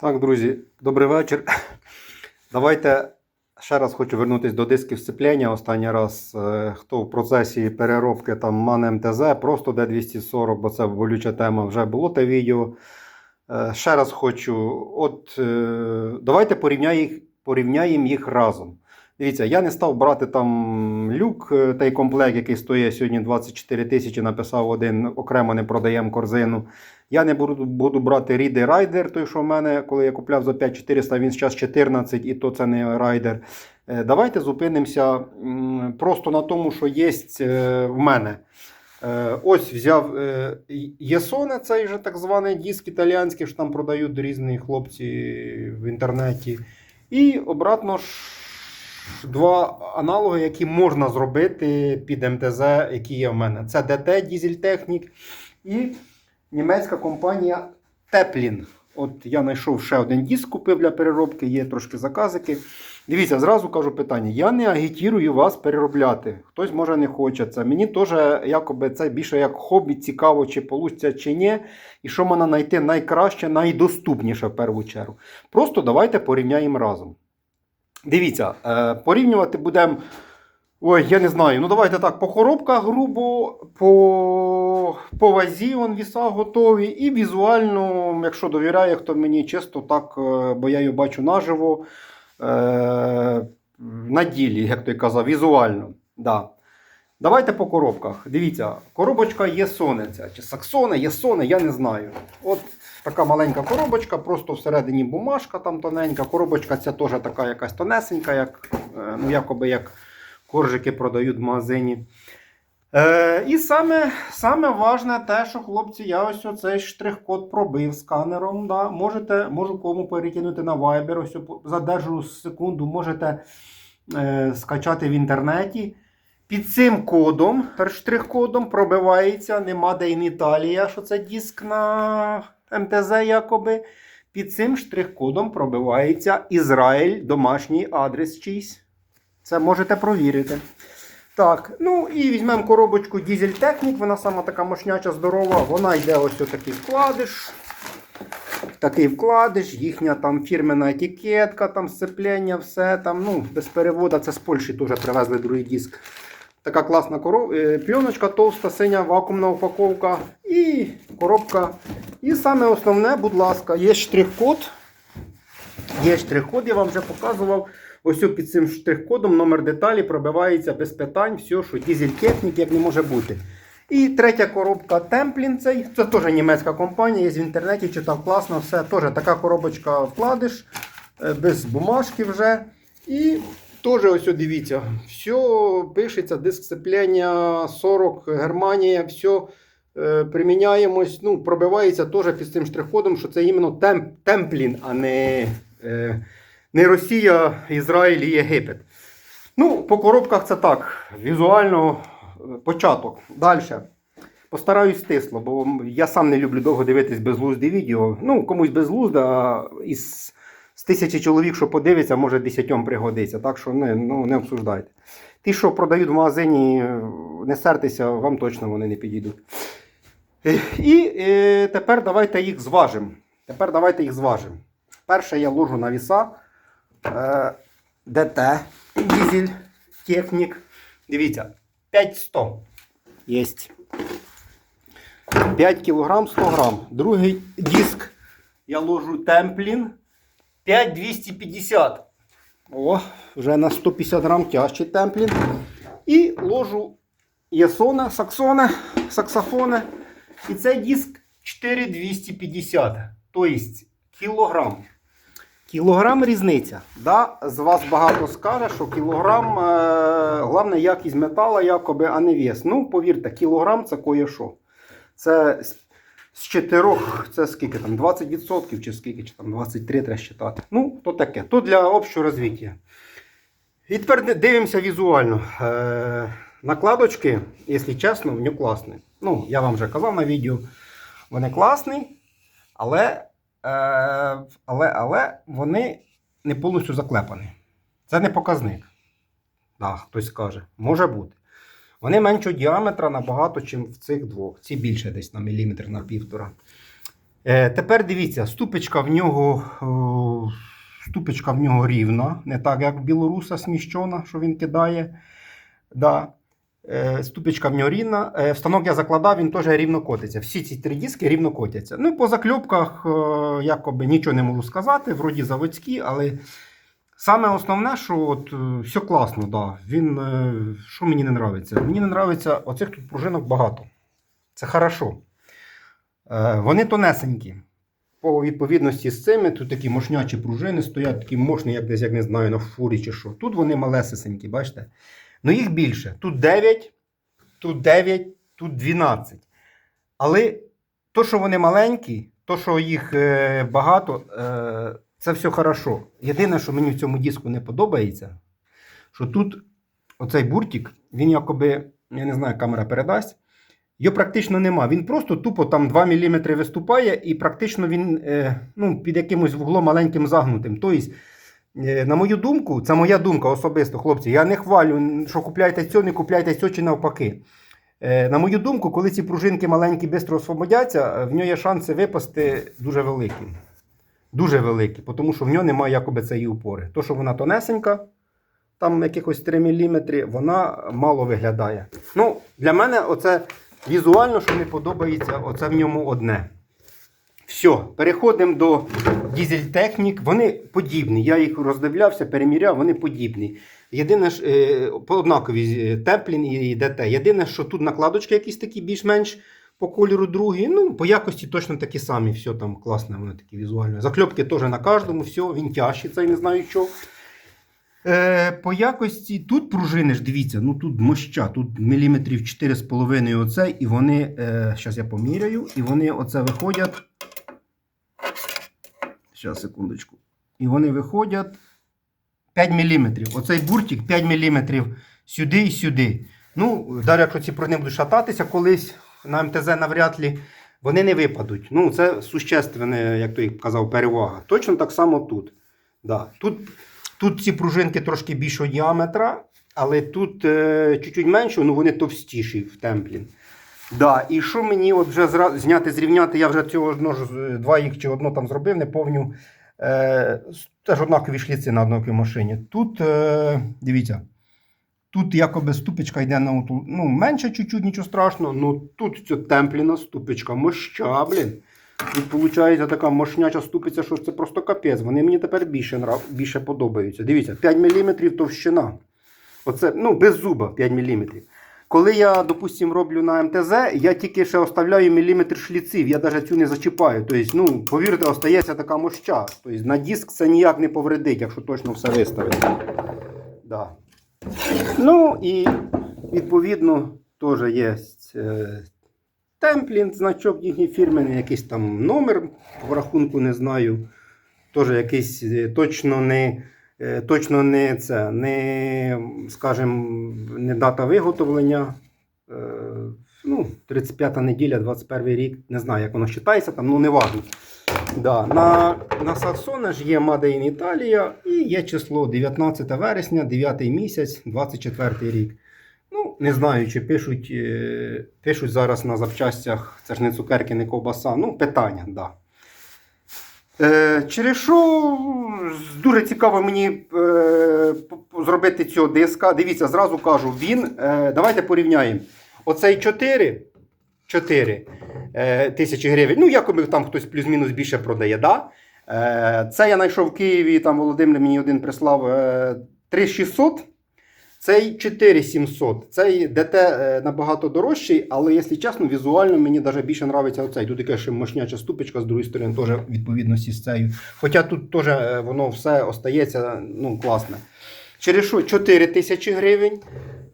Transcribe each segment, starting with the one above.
Так, друзі, добрий вечір. Давайте ще раз хочу вернутися до дисків сцеплення. Останній раз, е, хто в процесі переробки там МАН МТЗ, просто Д240, бо це болюча тема, вже було те відео. Е, Ще раз хочу, от е, давайте порівняємо їх, порівняємо їх разом. Дивіться, я не став брати там люк, е, той комплект, який стоїть сьогодні 24 тисячі, написав один, окремо не продаємо корзину. Я не буду, буду брати Рідер Райдер, той, що в мене, коли я купляв за 5400, він зараз 14, і то це не райдер. Е, Давайте зупинимося просто на тому, що є в мене. Е, Ось взяв е, Єсоне, цей же так званий диск італіянський, що там продають різні хлопці в інтернеті. І обратно ж два аналоги, які можна зробити під МТЗ, які є в мене. Це ДТ Дізельтехнік і німецька компанія Теплін. От я знайшов ще один диск, купив для переробки, є трошки заказики. Дивіться, зразу кажу питання: я не агітірую вас переробляти. Хтось може не хоче це. Мені теж якоби це більше як хобі, цікаво, чи получиться, чи ні. І що можна знайти найкраще, найдоступніше в першу чергу. Просто давайте порівняємо разом. Дивіться, е, порівнювати будемо. Ой, я не знаю. Ну давайте так, по коробках грубо, по, по вазі он віса готові. І візуально, якщо довіряє, хто мені чисто так, е, бо я його бачу наживо. Е, на ділі, як той казав, візуально. Да. Давайте по коробках. Дивіться, коробочка є сонеця. Чи саксони, є сони, я не знаю. От така маленька коробочка, просто всередині бумажка там тоненька. Коробочка ця теж така якась тонесенька, як, е, ну, якоби як коржики продають в магазині. Е, і саме, саме важне те, що хлопці, я ось оцей штрих-код пробив сканером. Да. Можете, можу кому перекинути на Viber, ось задержу секунду, можете е, скачати в інтернеті. Під цим кодом, штрих-кодом пробивається, нема де in Італія, що це диск на МТЗ якоби. Під цим штрих-кодом пробивається Ізраїль, домашній адрес чийсь. Це можете провірити. Так, ну і візьмемо коробочку Diesel Technic, вона сама така мощняча, здорова. Вона йде ось такий вкладиш. Такий вкладиш, їхня там фірмена етикетка, там сцеплення, все там, ну, без переводу. Це з Польщі теж привезли другий диск. Така класна коров... е, пленочка, товста, синя вакуумна упаковка і коробка. І саме основне, будь ласка, є штрих-код. Є штрих-код, я вам вже показував. Ось під цим штрих-кодом номер деталі пробивається без питань, все, що дізель технік, як не може бути. І третя коробка Темплін цей. Це теж німецька компанія, є в інтернеті, читав класно, все. Теж така коробочка вкладиш, е, без бумажки вже. І теж ось дивіться, все пишеться, диск сцеплення 40, Германія, все. Е, Приміняємось, ну, пробивається теж під цим штрих-кодом, що це іменно темп, темплін, а не, е, не Росія, Ізраїль і Єгипет. Ну, по коробках це так. Візуально е, початок. Далі. Постараюсь стисло, бо я сам не люблю довго дивитись безглузді відео. Ну, комусь безглузда, а із з тисячі чоловік, що подивиться, може десятьом пригодиться. Так що не, ну, не обсуждайте. Ті, що продають в магазині, не сертеся, вам точно вони не підійдуть. Е, І е, тепер давайте їх зважимо. Тепер давайте їх зважимо. Перше я ложу на віса. Е, ДТ, дізель, технік. Дивіться, 5100. Єсть. 5 кг 100 грам. Другий диск я ложу темплін 5250. О, вже на 150 грам тяжчий темплін. І ложу Єсона, саксона, саксофона. І цей диск 4250. Тобто кілограм. Кілограм різниця. Да? З вас багато скаже, що кілограм, е, головне якість металу, якоби, а не вес. Ну, повірте, кілограм це кое-що. Це з- з 4, це скільки там, 20% чи скільки, чи там 23 треба считати. Ну, то таке. То для общого розвиття. І тепер дивимося візуально. Е, накладочки, якщо чесно, вони класні. Ну, я вам вже казав на відео, вони класні, але, е, але, але вони не повністю заклепані. Це не показник. Да, хтось скаже, може бути. Вони меншого діаметра набагато, ніж в цих двох. Ці більше десь на міліметр на півтора. Е, тепер дивіться, ступочка в нього. о, Ступочка в нього рівна, не так, як в білоруса сміщена, що він кидає. Да. Е, Ступочка в нього рівна. Е, Встанок я закладав, він теж рівно котиться. Всі ці три диски рівно котяться. Ну, по закльопках е, якоби нічого не можу сказати, вроді заводські, але саме основне, що от, е, все класно, да. Він, е, що мені не подобається? Мені не подобається, оцих тут пружинок багато. Це хорошо. Е, Вони тонесенькі. По відповідності з цими, тут такі мощнячі пружини стоять, такі мощні, як десь, як не знаю, на фурі чи що. Тут вони малесенькі, бачите? Ну їх більше. Тут 9, тут 9, тут 12. Але то, що вони маленькі, то, що їх е, багато, е, це все хорошо. Єдине, що мені в цьому диску не подобається, що тут оцей буртик, він якоби, я не знаю, камера передасть. Його практично нема. Він просто тупо там 2 мм виступає, і практично він е, ну, під якимось вуглом маленьким загнутим. Тобто, на мою думку, це моя думка особисто, хлопці. Я не хвалю, що купляйте цього, не купляйте цього чи навпаки. Е, на мою думку, коли ці пружинки маленькі швидко освободяться, е, в нього є шанси випасти дуже великі. Дуже великі, тому що в нього немає якоби цієї упори. То, що вона тонесенька, там якихось 3 мм, вона мало виглядає. Ну, для мене оце візуально, що не подобається, оце в ньому одне. Все, переходимо до Diesel Technic. Вони подібні. Я їх роздивлявся, переміряв, вони подібні. Єдине ж, е, по однакові е, Теплін і ДТ. Єдине, що тут накладочки якісь такі більш-менш по кольору другі. Ну, по якості точно такі самі. Все там класне, воно такі візуально. Закльопки теж на кожному, все, він тяжчий, цей не знаю що. Е, по якості тут пружини ж дивіться, ну тут моща, тут міліметрів 4,5 оце, і вони, е, зараз я поміряю, і вони оце виходять. Зараз, секундочку. І вони виходять 5 мм. Оцей буртик 5 мм сюди і сюди. Ну, далі, якщо ці пружини будуть шататися колись на МТЗ навряд ли, вони не випадуть. Ну, це существенне, як той казав, перевага. Точно так само тут. Да. Тут Тут ці пружинки трошки більшого діаметра, але тут е, чуть-чуть менше, ну вони товстіші в темплін. Да, і що мені от вже зра... зняти, зрівняти, я вже цього е, два їх чи одно там зробив, не повню. Е, теж однакові шліци на однаковій машині. Тут, е, дивіться, тут якоби ступочка йде на оту, ну, менше чуть-чуть, нічого страшного, ну тут ця темпліна ступочка, моща, блін. Тут виходить така мощняча ступиця, що це просто капець. Вони мені тепер більше нрав, більше подобаються. Дивіться, 5 мм товщина. Оце, ну, без зуба 5 мм. Коли я, допустимо, роблю на МТЗ, я тільки ще оставляю міліметр шліців, я навіть цю не зачіпаю. Тобто, ну, повірте, остається така моща. Тобто, на диск це ніяк не повредить, якщо точно все виставити. Да. Ну і відповідно теж є е, темплін, значок їхній фірменний, якийсь там номер в рахунку не знаю. Теж якийсь е, точно не, точно не це, не, скажімо, не дата виготовлення. Е, Ну, 35 неділя, 21 рік, не знаю, як воно вважається, там, ну не важно. Да. На, на Саксона ж є Made in Italia і є число 19 вересня, 9 місяць, 24 рік. Ну, не знаю, чи пишуть, е, пишуть зараз на запчастях, це ж не цукерки, не ковбаса. Ну, питання, так. Да. Е, через що дуже цікаво мені е, зробити цього диска. Дивіться, зразу кажу, він. Е, давайте порівняємо. Оцей 4, 4 е, тисячі гривень. Ну, якоби там хтось плюс-мінус більше продає. Да? Це я знайшов в Києві, там Володимир мені один прислав е, 3600. Цей 4700. Цей ДТ е, набагато дорожчий, але, якщо чесно, візуально мені навіть більше подобається оцей. Тут така ще мощняча ступочка з другої сторони, теж відповідності з цією. Хоча тут теж е, воно все остається ну, класне. Через що 4 тисячі гривень,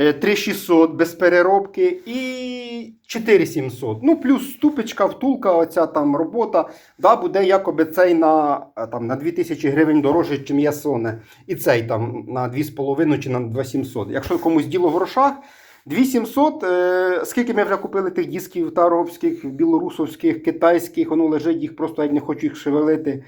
3600 без переробки і 4700. Ну, плюс ступочка, втулка, оця там робота. Да, буде якоби цей на, е, там, на 2000 гривень дорожче, ніж є Соне. І цей там на 2,5 чи на 2700. Якщо комусь діло в грошах, 2700, е, скільки ми вже купили тих дисків таровських, білорусовських, китайських, воно лежить, їх просто я не хочу їх шевелити.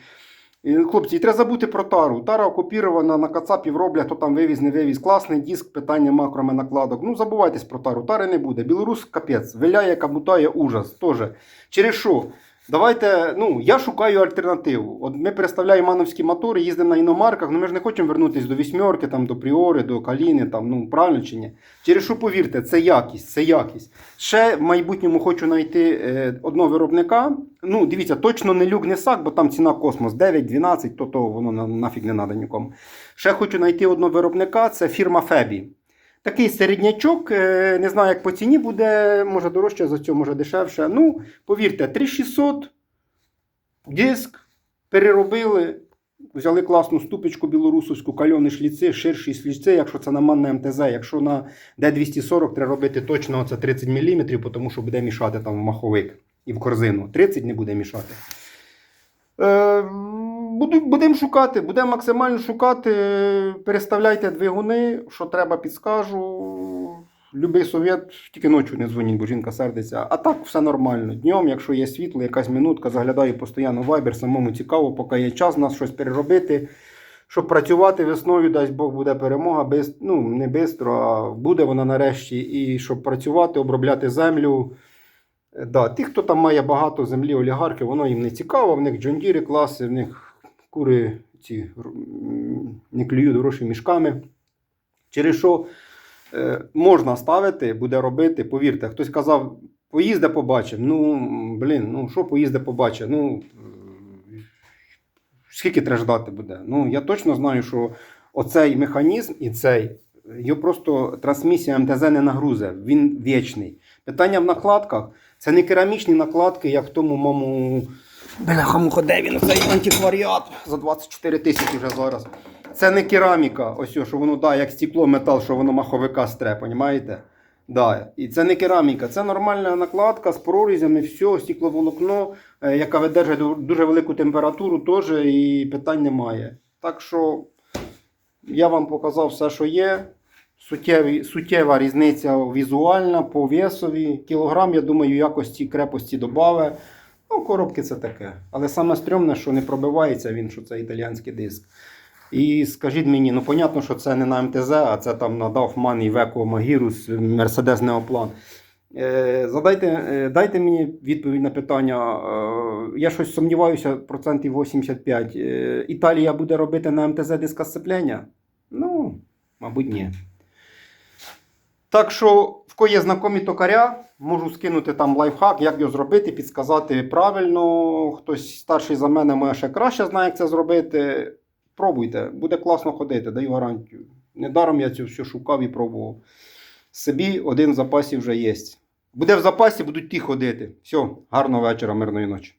Хлопці, і треба забути про тару. Тара окупірована, на кацапів роблять, хто там вивіз, не вивіз. Класний диск, питання макроми накладок. Ну, забувайтесь про тару. Тари не буде. Білорус капець. Виляє, кабутає ужас. Тоже. Через що? Давайте, ну, я шукаю альтернативу. От ми переставляємо мановські мотори, їздимо на іномарках, ну ми ж не хочемо вернутися до вісьмерки, там, до Пріори, до Каліни, там, ну, правильно чи ні? Через що повірте, це якість, це якість. Ще в майбутньому хочу знайти е, одного виробника. Ну, дивіться, точно не люк, не сак, бо там ціна космос 9-12, то, то воно на- нафіг не треба нікому. Ще хочу знайти одного виробника, це фірма Фебі. Такий середнячок, е, не знаю, як по ціні буде, може дорожче за цього, може дешевше. Ну, повірте, 3600, диск, переробили, взяли класну ступочку білорусовську, кальони шліци, ширші шліци, якщо це на манне МТЗ, якщо на D240 треба робити точно це 30 мм, тому що буде мішати там в маховик і в корзину. 30 не буде мішати. Е, Будемо шукати, будемо максимально шукати. Переставляйте двигуни, що треба, підскажу. Любий совет, тільки ночі не дзвоніть, бо жінка сердиться. А так все нормально. Днем, якщо є світло, якась минутка, заглядаю постійно в Viber, самому цікаво, поки є час нас щось переробити. Щоб працювати весною, дасть Бог буде перемога, без, ну не швидко, а буде вона нарешті. І щоб працювати, обробляти землю. Е, Да, ті, хто там має багато землі, олігархи, воно їм не цікаво, в них джондіри класи, в них кури ці не клюють гроші мішками. Через що е, можна ставити, буде робити, повірте, хтось казав, поїзде побачив. Ну, блін, ну що поїзде побачив? Ну, е, скільки треба ждати буде? Ну, я точно знаю, що оцей механізм і цей, його просто трансмісія МТЗ не нагрузе, він вічний. Питання в накладках. Це не керамічні накладки, як в тому моєму бляха де він цей антикваріат за 24 тисячі вже зараз. Це не кераміка, ось що воно да, як стекло, метал, що воно маховика стре, понімаєте? Да. І це не кераміка, це нормальна накладка з прорізями, все, стекловолокно, е, яка видержує дуже велику температуру, теж і питань немає. Так що я вам показав все, що є. Суттєві, суттєва різниця візуальна по весові. Кілограм, я думаю, якості крепості додаве. Ну, коробки це таке. Але саме стрьомне, що не пробивається він, що це італійський диск. І скажіть мені, ну понятно, що це не на МТЗ, а це там на Dauphman, Iveco, Magirus, Mercedes Neoplan. Е, задайте, е, дайте мені відповідь на питання. Е, я щось сумніваюся, процентів 85. Е, Італія буде робити на МТЗ диска сцеплення? Ну, мабуть, ні. Так що, в кого є знакомі токаря, можу скинути там лайфхак, як його зробити, підсказати правильно. Хтось старший за мене може ще краще знає, як це зробити. Пробуйте, буде класно ходити, даю гарантію. Недаром я цю все шукав і пробував. Собі один в запасі вже є. Буде в запасі, будуть ті ходити. Все, гарного вечора, мирної ночі.